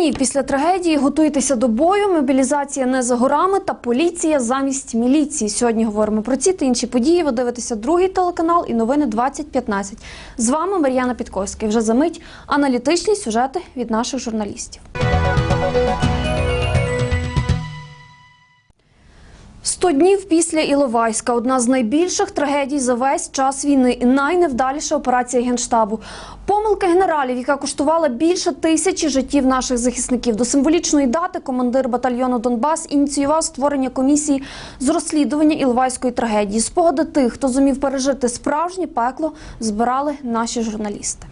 Днів після трагедії готуйтеся до бою. Мобілізація не за горами та поліція замість міліції. Сьогодні говоримо про ці та інші події. Ви дивитеся другий телеканал і новини 2015. З вами Мар'яна Підковська. Вже за мить аналітичні сюжети від наших журналістів. Сто днів після Іловайська одна з найбільших трагедій за весь час війни і найневдаліша операція генштабу. Помилка генералів, яка коштувала більше тисячі життів наших захисників. До символічної дати командир батальйону Донбас ініціював створення комісії з розслідування Іловайської трагедії. Спогади тих, хто зумів пережити справжнє пекло, збирали наші журналісти.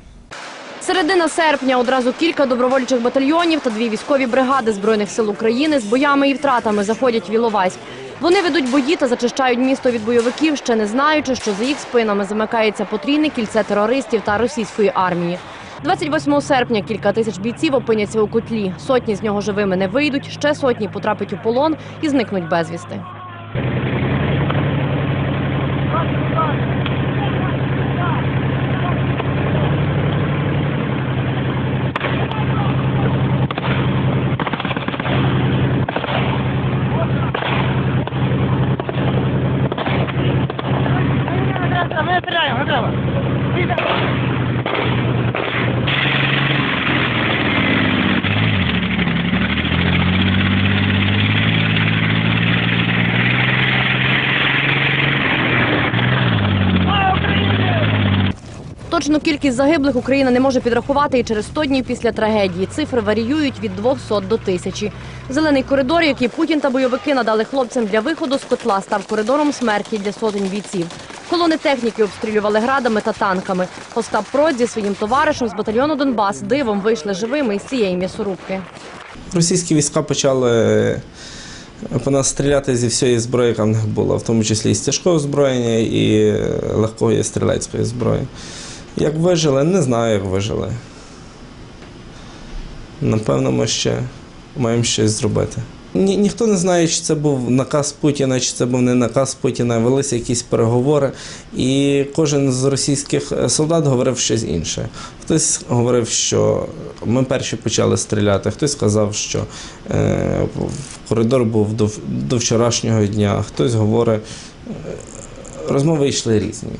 Середина серпня одразу кілька добровольчих батальйонів та дві військові бригади збройних сил України з боями і втратами заходять в Іловайськ. Вони ведуть бої та зачищають місто від бойовиків, ще не знаючи, що за їх спинами замикається потрійне кільце терористів та російської армії. 28 серпня кілька тисяч бійців опиняться у котлі. Сотні з нього живими не вийдуть, ще сотні потрапить у полон і зникнуть безвісти. Ми стріляємо, не треба. Точну кількість загиблих Україна не може підрахувати і через 100 днів після трагедії. Цифри варіюють від 200 до тисячі. Зелений коридор, який Путін та бойовики надали хлопцям для виходу з котла, став коридором смерті для сотень бійців. Колони техніки обстрілювали градами та танками. Остап Прод зі своїм товаришем з батальйону Донбас дивом вийшли живими із цієї м'ясорубки. Російські війська почали по нас стріляти зі всієї зброї, яка в них була, в тому числі і з тяжкого озброєння, і легкої стрілецької зброї. Як вижили, не знаю, як вижили. Напевно, ми ще маємо щось зробити. Ні, ніхто не знає, чи це був наказ Путіна, чи це був не наказ Путіна. Велися якісь переговори, і кожен з російських солдат говорив щось інше. Хтось говорив, що ми перші почали стріляти, хтось сказав, що е, коридор був до, до вчорашнього дня, хтось говорить. Е, розмови йшли різні.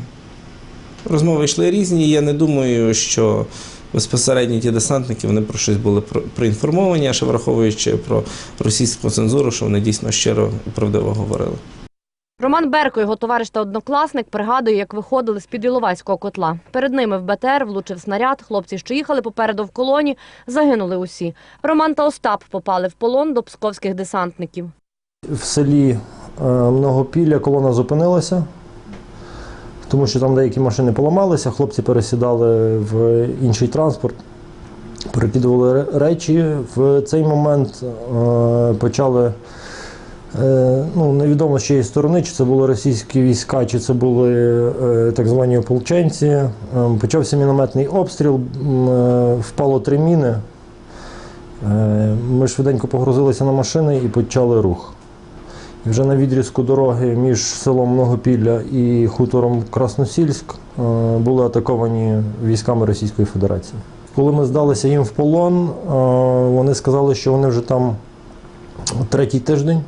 Розмови йшли різні. Я не думаю, що безпосередньо ті десантники вони про щось були проінформовані, а ще враховуючи про російську цензуру, що вони дійсно щиро і правдиво говорили. Роман Берко, його товариш та однокласник, пригадує, як виходили з-під Іловайського котла. Перед ними в БТР влучив снаряд. Хлопці, що їхали попереду в колоні, загинули усі. Роман та Остап попали в полон до псковських десантників. В селі е, Многопілля колона зупинилася, тому що там деякі машини поламалися, хлопці пересідали в інший транспорт, перекидували речі. В цей момент е, почали е, ну, невідомо з чиєї сторони, чи це були російські війська, чи це були е, так звані ополченці. Почався мінометний обстріл, впало три міни. Ми швиденько погрузилися на машини і почали рух. Вже на відрізку дороги між селом Многопілля і хутором Красносільськ е, були атаковані військами Російської Федерації. Коли ми здалися їм в полон, е, вони сказали, що вони вже там третій тиждень,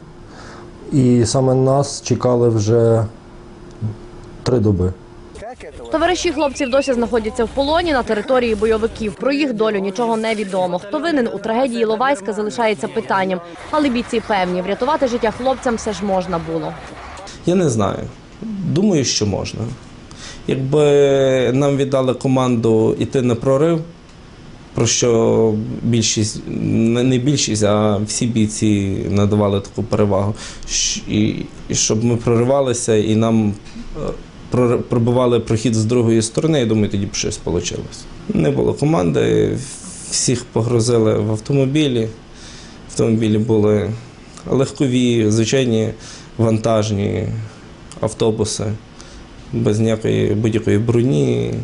і саме нас чекали вже три доби. Товариші хлопців досі знаходяться в полоні на території бойовиків. Про їх долю нічого не відомо. Хто винен у трагедії Іловайська залишається питанням. Але бійці певні, врятувати життя хлопцям все ж можна було. Я не знаю. Думаю, що можна. Якби нам віддали команду йти на прорив, про що більшість, не більшість, а всі бійці надавали таку перевагу, і, щоб ми проривалися і нам е, пробивали прохід з другої сторони, я думаю, тоді б щось вийшло. Не було команди, всіх погрузили в автомобілі. Автомобілі були легкові, звичайні вантажні автобуси без ніякої будь-якої броні.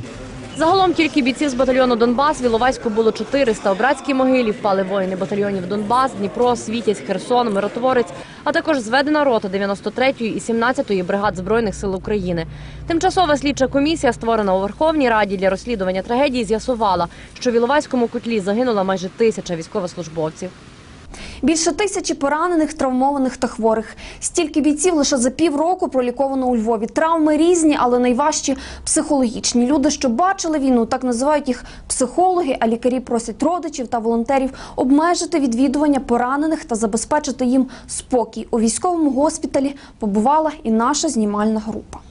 Загалом тільки бійців з батальйону Донбас в Іловайську було 400. У братській могилі впали воїни батальйонів Донбас, Дніпро, Світязь, Херсон, Миротворець, а також зведена рота 93-ї і 17-ї бригад Збройних сил України. Тимчасова слідча комісія, створена у Верховній Раді для розслідування трагедії, з'ясувала, що в Іловайському котлі загинула майже тисяча військовослужбовців. Більше тисячі поранених, травмованих та хворих. Стільки бійців лише за півроку проліковано у Львові. Травми різні, але найважчі психологічні. Люди, що бачили війну, так називають їх психологи, а лікарі просять родичів та волонтерів обмежити відвідування поранених та забезпечити їм спокій. У військовому госпіталі побувала і наша знімальна група.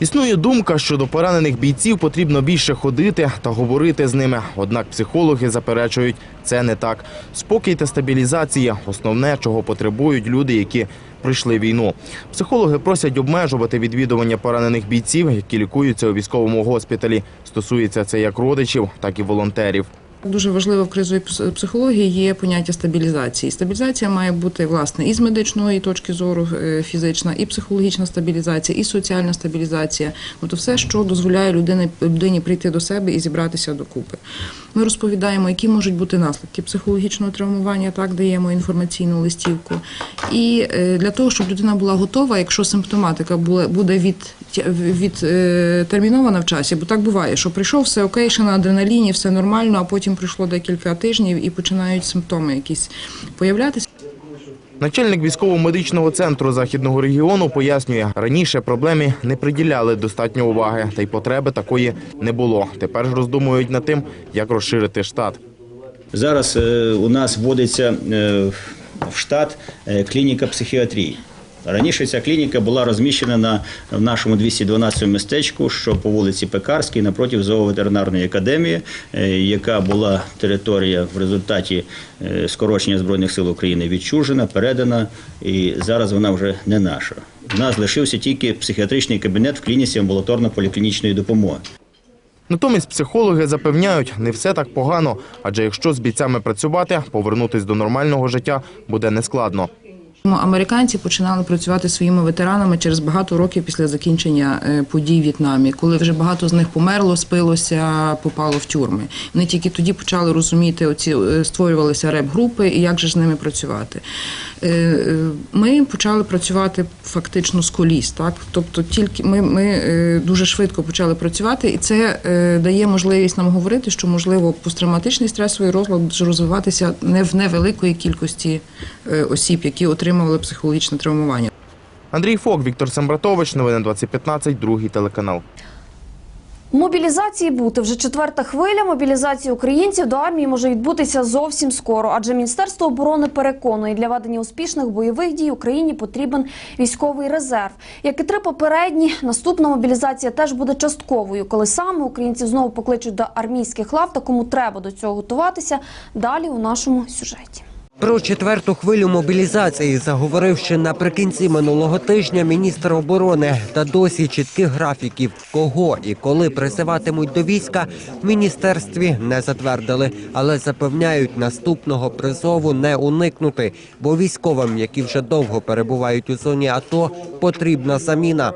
Існує думка, що до поранених бійців потрібно більше ходити та говорити з ними. Однак психологи заперечують, це не так. Спокій та стабілізація основне, чого потребують люди, які пройшли війну. Психологи просять обмежувати відвідування поранених бійців, які лікуються у військовому госпіталі. Стосується це як родичів, так і волонтерів. Дуже важливо в кризовій психології є поняття стабілізації. Стабілізація має бути власне і з медичної точки зору е, фізична, і психологічна стабілізація, і соціальна стабілізація. Тобто все, що дозволяє людині, людині прийти до себе і зібратися докупи. Ми розповідаємо, які можуть бути наслідки психологічного травмування, так даємо інформаційну листівку. І е, для того, щоб людина була готова, якщо симптоматика буде від, від, е, в часі, бо так буває, що прийшов все окей, ще на адреналіні, все нормально, а потім пройшло декілька тижнів і починають симптоми якісь появлятися. Начальник військово-медичного центру західного регіону пояснює, раніше проблемі не приділяли достатньо уваги, та й потреби такої не було. Тепер ж роздумують над тим, як розширити штат. Зараз е, у нас вводиться е, в штат клініка психіатрії. Раніше ця клініка була розміщена на в нашому 212 містечку, що по вулиці Пекарській, напроти зооветеринарної академії, е, яка була територія в результаті е, скорочення збройних сил України відчужена, передана, і зараз вона вже не наша. У нас лишився тільки психіатричний кабінет в клініці амбулаторно-поліклінічної допомоги. Натомість психологи запевняють, не все так погано, адже якщо з бійцями працювати, повернутись до нормального життя буде нескладно. Американці починали працювати своїми ветеранами через багато років після закінчення е, подій в В'єтнамі, коли вже багато з них померло, спилося, попало в тюрми. Вони тільки тоді почали розуміти, оці е, створювалися реп-групи і як же з ними працювати. Е, Ми почали працювати фактично з коліс, так тобто тільки ми, ми дуже швидко почали працювати, і це дає можливість нам говорити, що можливо посттравматичний стресовий розлад розвиватися не в невеликої кількості осіб, які отримували психологічне травмування. Андрій Фок, Віктор Сембратович, новини 2015, другий телеканал. Мобілізації бути вже четверта хвиля мобілізації українців до армії може відбутися зовсім скоро, адже Міністерство оборони переконує, для ведення успішних бойових дій Україні потрібен військовий резерв. Як і три попередні, наступна мобілізація теж буде частковою, коли саме українців знову покличуть до армійських лав та кому треба до цього готуватися. Далі у нашому сюжеті. Про четверту хвилю мобілізації заговорив ще наприкінці минулого тижня міністр оборони та досі чітких графіків, кого і коли призиватимуть до війська, в міністерстві не затвердили, але запевняють, наступного призову не уникнути, бо військовим, які вже довго перебувають у зоні АТО, потрібна заміна.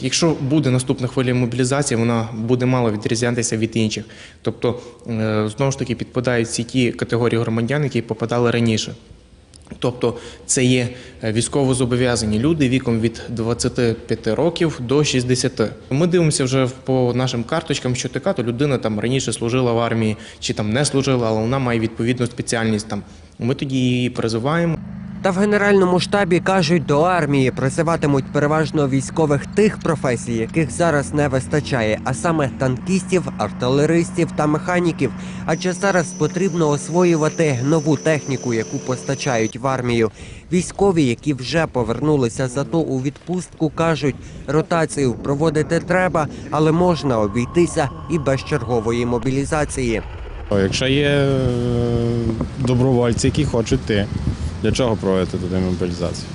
Якщо буде наступна хвиля мобілізації, вона буде мало відрізнятися від інших. Тобто, е, знову ж таки, підпадають всі ті категорії громадян, які попадали раніше. Тобто, це є е, військовозобов'язані люди віком від 25 років до 60. Ми дивимося вже по нашим карточкам, що така, то людина там раніше служила в армії чи там не служила, але вона має відповідну спеціальність там. Ми тоді її призиваємо. Та в генеральному штабі кажуть, до армії призиватимуть переважно військових тих професій, яких зараз не вистачає, а саме танкістів, артилеристів та механіків. Адже зараз потрібно освоювати нову техніку, яку постачають в армію. Військові, які вже повернулися з АТО у відпустку, кажуть, ротацію проводити треба, але можна обійтися і без чергової мобілізації. Якщо є е, добровольці, які хочуть йти, для чого проводити туди мобілізацію?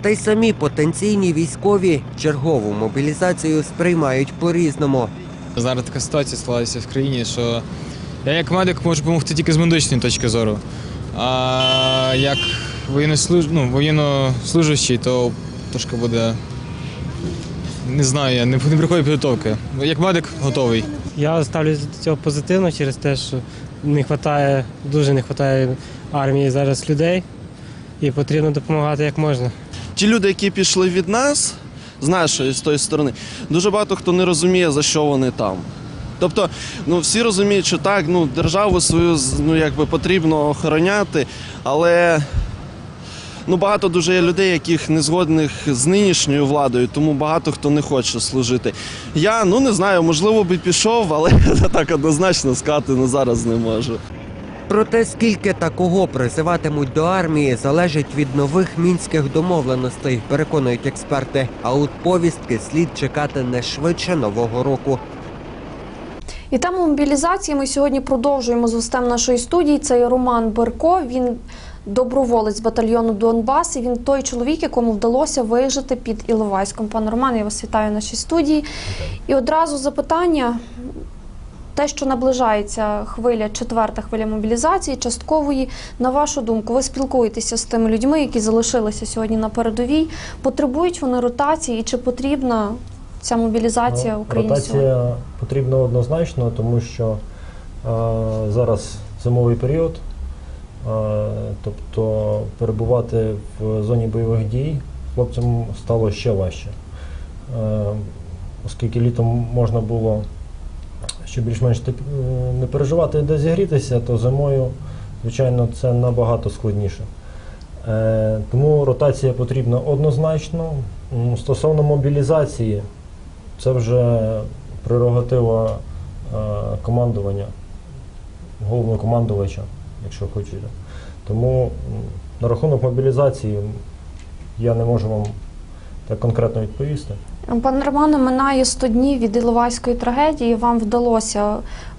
Та й самі потенційні військові чергову мобілізацію сприймають по-різному. Зараз така ситуація склалася в країні, що я як медик можу допомогти тільки з медичної точки зору. А як воєннослуж... ну, воєннослужащий, то трошки буде. Не знаю, я не, не приходить підготовки. Як медик готовий. Я ставлюся до цього позитивно через те, що не вистачає, дуже не вистачає армії зараз людей, і потрібно допомагати як можна. ті люди, які пішли від нас, з нашої з тої сторони, дуже багато хто не розуміє, за що вони там. Тобто, ну всі розуміють, що так, ну державу свою ну якби потрібно охороняти, але ну багато дуже є людей, яких не згодних з нинішньою владою, тому багато хто не хоче служити. Я ну не знаю, можливо би пішов, але так однозначно сказати ну, зараз не можу. Проте скільки та кого призиватимуть до армії, залежить від нових мінських домовленостей, переконують експерти. А от повістки слід чекати не швидше нового року. І тему мобілізації ми сьогодні продовжуємо з гостем нашої студії. Це Роман Берко. Він доброволець батальйону Донбас. І він той чоловік, якому вдалося вижити під Іловайськом. Пане Роман, я вас вітаю в нашій студії. І одразу запитання. Те, що наближається хвиля, четверта хвиля мобілізації, часткової, на вашу думку, ви спілкуєтеся з тими людьми, які залишилися сьогодні на передовій. Потребують вони ротації, і чи потрібна ця мобілізація Ну, Україні сьогодні? Ротація потрібна однозначно, тому що е, зараз зимовий період, е, тобто перебувати в зоні бойових дій хлопцям стало ще важче. Е, оскільки літом можна було ще більш-менш е, не переживати де зігрітися, то зимою, звичайно, це набагато складніше. Е, Тому ротація потрібна однозначно. Стосовно мобілізації, це вже прерогатива е, командування, головнокомандувача, якщо хочете. Тому на рахунок мобілізації я не можу вам так конкретно відповісти. Пане Романе, минає 100 днів від Іловайської трагедії. Вам вдалося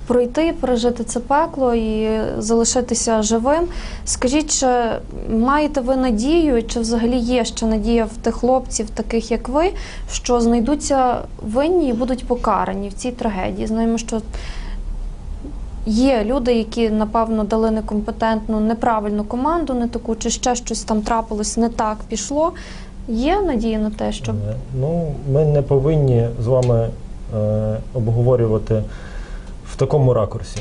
пройти, пережити це пекло і залишитися живим. Скажіть, чи маєте ви надію, чи взагалі є ще надія в тих хлопців, таких як ви, що знайдуться винні і будуть покарані в цій трагедії? Знаємо, що є люди, які напевно дали некомпетентну, неправильну команду, не таку, чи ще щось там трапилось, не так пішло. Є надія на те, що Е, Ну, ми не повинні з вами е, обговорювати в такому ракурсі.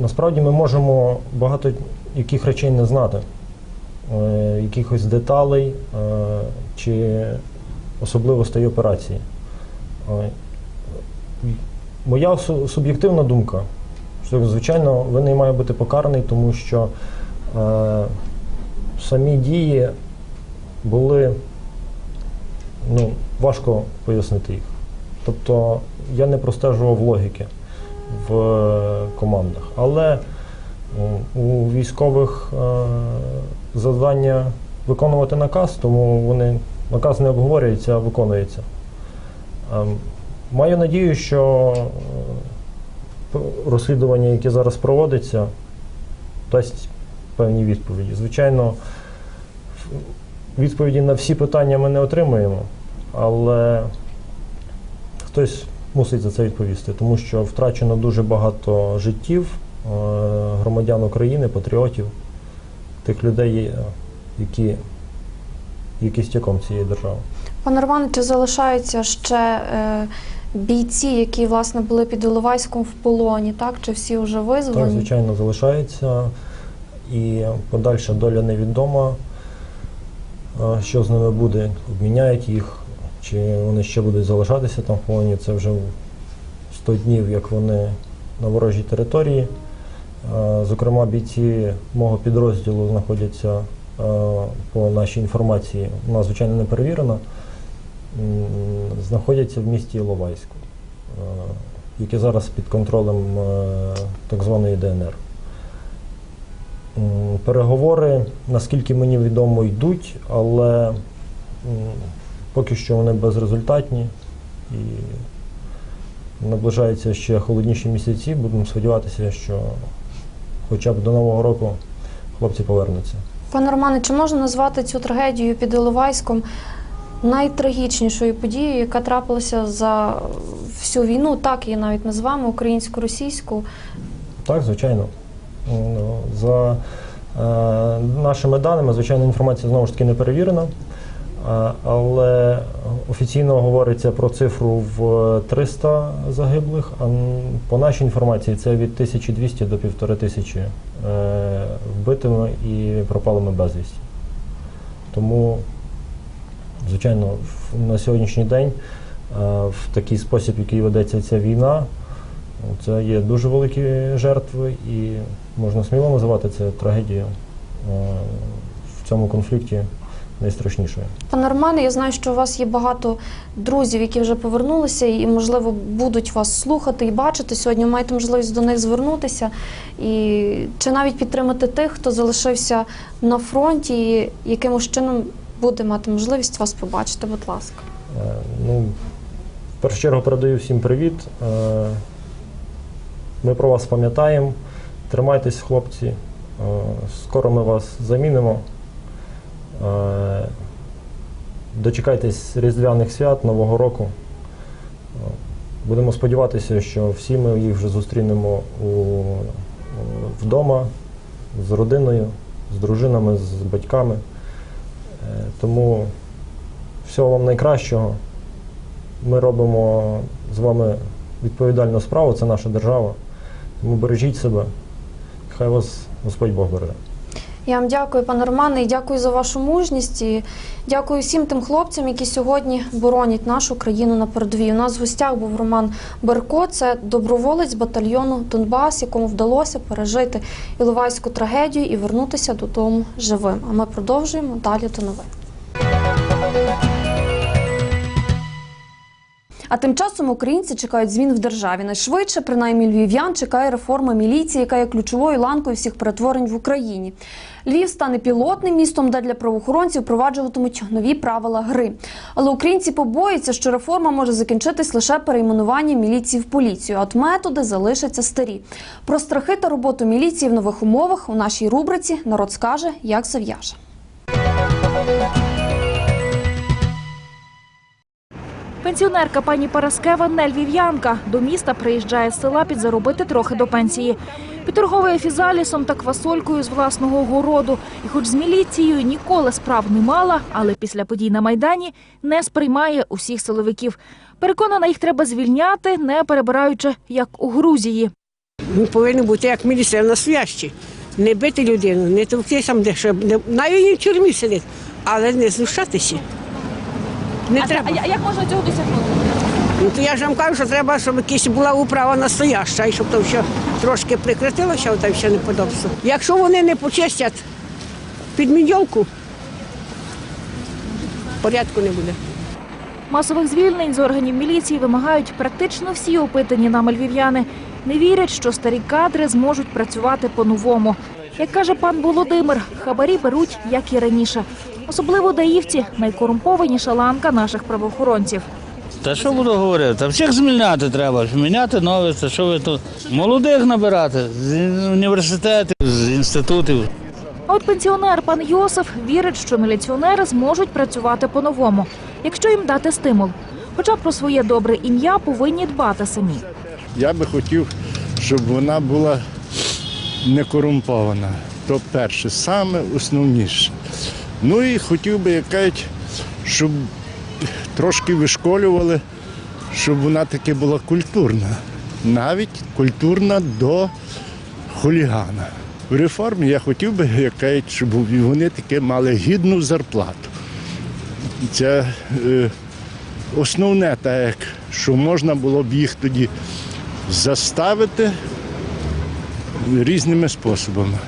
Насправді ми можемо багато яких речей не знати, е, якихось деталей е, чи особливостей операції. Е, Моя суб'єктивна думка, що, звичайно, винний має бути покараний, тому що е, самі дії були ну, важко пояснити їх. Тобто я не простежував логіки в е, командах. Але у військових е, завдання виконувати наказ, тому вони наказ не обговорюється, а виконується. Ем, Маю надію, що е, розслідування, яке зараз проводиться, дасть певні відповіді. Звичайно, відповіді на всі питання ми не отримуємо, але хтось мусить за це відповісти, тому що втрачено дуже багато життів е, громадян України, патріотів, тих людей, е, які є кістяком цієї держави. Пане Романе, чи залишаються ще е, бійці, які власне були під Іловайськом в полоні? Так чи всі вже Так, звичайно, залишається. І подальша доля невідома. Що з ними буде? Обміняють їх, чи вони ще будуть залишатися там в полоні. Це вже 100 днів, як вони на ворожій території. Зокрема, бійці мого підрозділу знаходяться по нашій інформації, вона звичайно не перевірена, знаходяться в місті Іловайську, яке зараз під контролем е, так званої ДНР. Переговори, наскільки мені відомо, йдуть, але поки що вони безрезультатні і наближаються ще холодніші місяці. Будемо сподіватися, що хоча б до Нового року хлопці повернуться. Пане Романе, чи можна назвати цю трагедію під Іловайськом найтрагічнішою подією, яка трапилася за всю війну? Так її навіть назвемо українсько-російську. Так, звичайно. За е, нашими даними, звичайно, інформація знову ж таки не перевірена. Але офіційно говориться про цифру в 300 загиблих, а по нашій інформації це від 1200 до 1500 е, вбитими і пропалими безвісті. Тому, звичайно, на сьогоднішній день е, в такий спосіб, який ведеться ця війна, це є дуже великі жертви, і можна сміло називати це трагедією е, в цьому конфлікті найстрашнішою. Пане Романе, я знаю, що у вас є багато друзів, які вже повернулися і, можливо, будуть вас слухати і бачити. Сьогодні ви маєте можливість до них звернутися і чи навіть підтримати тих, хто залишився на фронті, і якимось чином буде мати можливість вас побачити. Будь ласка. Е, Ну, в першу чергу передаю всім привіт. Ми про вас пам'ятаємо. Тримайтесь, хлопці. Е, Скоро ми вас замінимо. Е, Дочекайтесь різдвяних свят, Нового року. Е, Будемо сподіватися, що всі ми їх вже зустрінемо у, вдома з родиною, з дружинами, з батьками. Тому всього вам найкращого. Ми робимо з вами відповідальну справу, це наша держава. Бережіть себе. Хай вас Господь Бог береже. Я вам дякую, пане Романе, і дякую за вашу мужність. І дякую всім тим хлопцям, які сьогодні боронять нашу країну на передовій. У нас в гостях був Роман Берко, це доброволець батальйону Донбас, якому вдалося пережити Іловайську трагедію і вернутися додому живим. А ми продовжуємо далі до новин. А тим часом українці чекають змін в державі. Найшвидше, принаймні львів'ян, чекає реформа міліції, яка є ключовою ланкою всіх перетворень в Україні. Львів стане пілотним містом, де для правоохоронців впроваджуватимуть нові правила гри. Але українці побоюються, що реформа може закінчитись лише перейменуванням міліції в поліцію, от методи залишаться старі. Про страхи та роботу міліції в нових умовах у нашій рубриці народ скаже, як зав'яже. Пенсіонерка пані Параскева не львів'янка. До міста приїжджає з села підзаробити трохи до пенсії. Підторговує фізалісом та квасолькою з власного городу. І хоч з міліцією ніколи справ не мала, але після подій на Майдані не сприймає усіх силовиків. Переконана, їх треба звільняти, не перебираючи, як у Грузії. Він повинен бути як міліція настоящий. Не бити людину, не товкти сам де щоб навіть в тюрмі сидить, але не знущатися. Не треба. А як можна цього досягнути? Ну, то я ж вам кажу, що треба, щоб якась була управа настояща, і щоб то все трошки прикритилося, оте все неподобство. Якщо вони не почистять підміньовку, порядку не буде. Масових звільнень з органів міліції вимагають практично всі опитані нами львів'яни. Не вірять, що старі кадри зможуть працювати по-новому. Як каже пан Володимир, хабарі беруть, як і раніше. Особливо даївці – найкорумпованіша ланка наших правоохоронців. Та що буду говорити? Та всіх зміняти треба. Міняти нове, це що ви тут? Молодих набирати з університетів, з інститутів. А от пенсіонер пан Йосиф вірить, що міліціонери зможуть працювати по-новому, якщо їм дати стимул. Хоча про своє добре ім'я повинні дбати самі. Я би хотів, щоб вона була не корумпована. То перше, саме основніше. Ну і хотів би, як щоб трошки вишколювали, щоб вона таки була культурна. Навіть культурна до хулігана. В реформі я хотів би, як щоб вони таки мали гідну зарплату. Це е, основне, так як, що можна було б їх тоді заставити різними способами.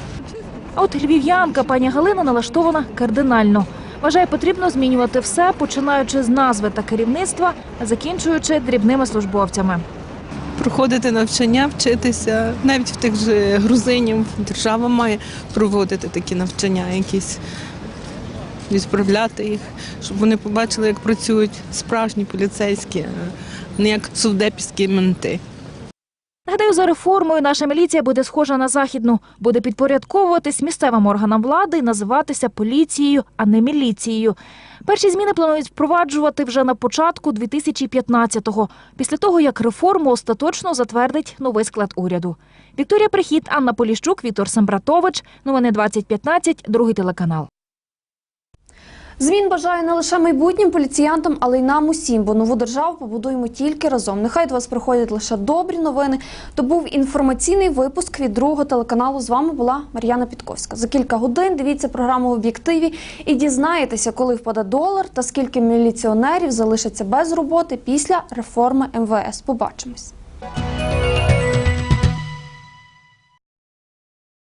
А от львів'янка пані Галина налаштована кардинально. Вважає, потрібно змінювати все, починаючи з назви та керівництва, закінчуючи дрібними службовцями. проходити навчання, вчитися. Навіть в тих же грузинів держава має проводити такі навчання, якісь відправляти їх, щоб вони побачили, як працюють справжні поліцейські, а не як совдепівські менти. Нагадаю, за реформою наша міліція буде схожа на західну, буде підпорядковуватись місцевим органам влади і називатися поліцією, а не міліцією. Перші зміни планують впроваджувати вже на початку 2015-го, після того як реформу остаточно затвердить новий склад уряду. Вікторія Прихід, Анна Поліщук, Віктор Сембратович. Новини 2015, другий телеканал. Змін бажаю не лише майбутнім поліціянтам, але й нам усім, бо нову державу побудуємо тільки разом. Нехай до вас приходять лише добрі новини. То був інформаційний випуск від другого телеканалу. З вами була Мар'яна Підковська. За кілька годин дивіться програму в об'єктиві і дізнаєтеся, коли впаде долар та скільки міліціонерів залишаться без роботи після реформи МВС. Побачимось.